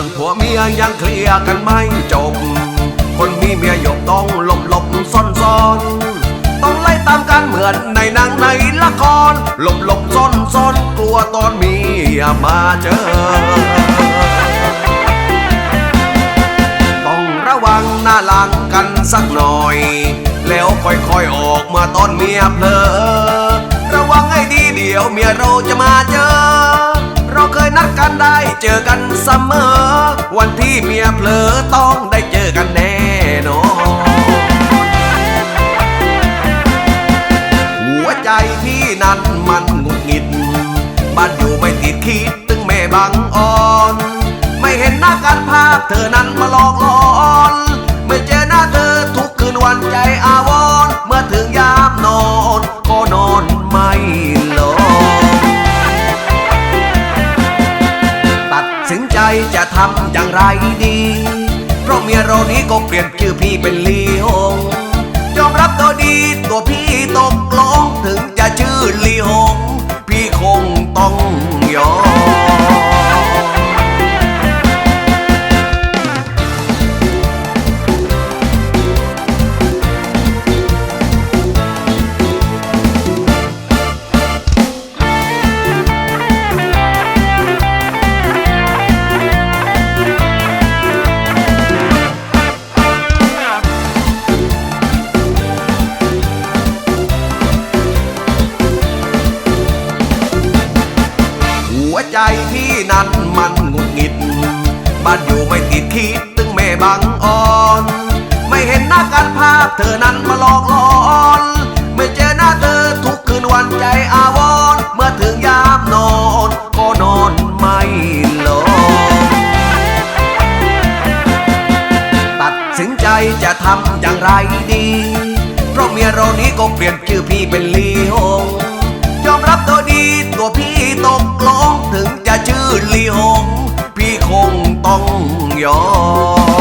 รื่องผัวเมียยังเคลียร์กันไม่จบ คนมีเมียหยกต้องหลบหลบซ่อนซ่อนต้องไล่ตามกันเหมือนในหนังในละคร หลบหลบซ่อนซ่อนกลัวตอนเมียมาเจอ ต้องระวังหน้าหลังกันสักหน่อย แล้วค่อยๆออกมาตอนเมียเพลอระวังให้ดีเดี๋ยวเมียเราจะมาเจอ เราเคยนัดกันได้เจอกันเสมอ วันที่เมียเพลอต้องได้เจอกันแน่นอนหัวใจพี่นั้นมันงุดหงิด บ้านอยู่ไม่ติดคิดตึงแม่บังอ่อน ไม่เห็นหน้ากันภาพเธอนั้นมาหลอกหลอน ไม่เจอหน้าเธอทุกคืนวันใจอาว ทำอย่างไรดี เพราะเมียเรานี้ก็เปลี่ยนชื่อพี่เป็นลีฮง วใจพี่นั้นมันหงุดหงิด บ้านอยู่ไม่ติดคิดตึงแม่บังอ่อน ไม่เห็นหน้ากันภาพเธอนั้นมาหลอกหลอน ไม่เจอหน้าเธอทุกคืนวันใจอาวรเมื่อถึงยามนอนก็นอนไม่หลับตัดสินใจจะทำอย่างไรดี เพราะเมียเรานี้ก็เปลี่ยนชื่อพี่เป็นลีหงยอมรับตัวดี ล